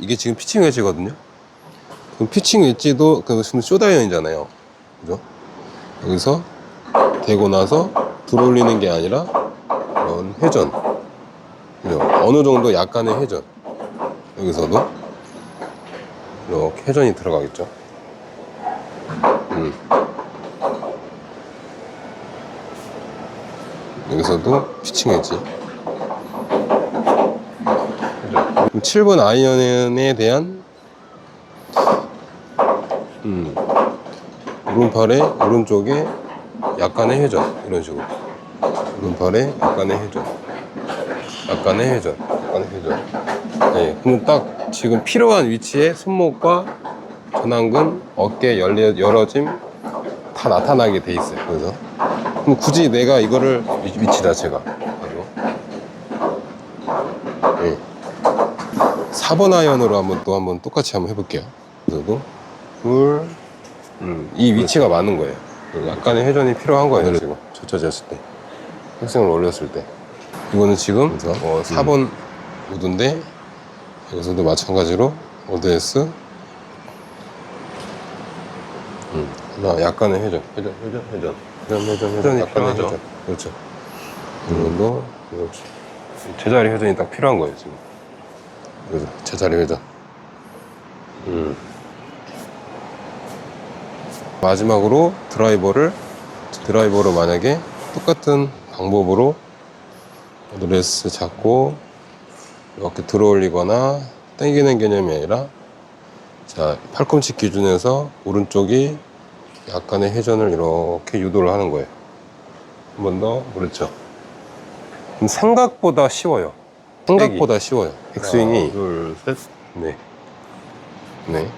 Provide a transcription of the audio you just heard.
이게 지금 피칭 웨지거든요. 그럼 피칭 웨지도 그 지금 쇼다이언이잖아요. 그죠? 여기서 대고 나서 들어올리는 게 아니라 이런 회전. 그죠? 어느 정도 약간의 회전. 여기서도 이렇게 회전이 들어가겠죠. 음. 여기서도 피칭 웨지. 7번 아이언에 대한 음, 오른팔의 오른쪽에 약간의 회전 이런 식으로. 오른팔에 약간의 회전. 약간의 회전. 약간의 회전. 네, 그럼 딱 지금 필요한 위치에 손목과 전완근 어깨 열려, 열어짐 다 나타나게 돼 있어요 그래서. 그럼 굳이 내가 이거를 위- 위치 자체가. 가지고. 네. 4번 아이언으로 한번 또 한번 똑같이 한번 해볼게요. 그래도 둘, 음, 이 위치가 맞는 거예요. 약간의 회전이 필요한 거예요. 지금 젖혀졌을 때, 획승을 올렸을 때. 이거는 지금 어, 4번 우드인데 여기서도 마찬가지로 ODS 음, 하나 약간의 회전, 회전, 회전, 회전, 회전, 회전, 회전, 약간의 회전. 그렇죠. 이걸로 이렇게 제자리 회전이 딱 필요한 거예요 지금. 제자리 회전. 음. 마지막으로 드라이버를 드라이버로 만약에 똑같은 방법으로 어드레스 잡고 이렇게 들어 올리거나 당기는 개념이 아니라 자 팔꿈치 기준에서 오른쪽이 약간의 회전을 이렇게 유도를 하는 거예요. 한 번 더 그렇죠. 생각보다 쉬워요. 생각보다 쉬워요. 백스윙이 둘, 셋. 네. 네.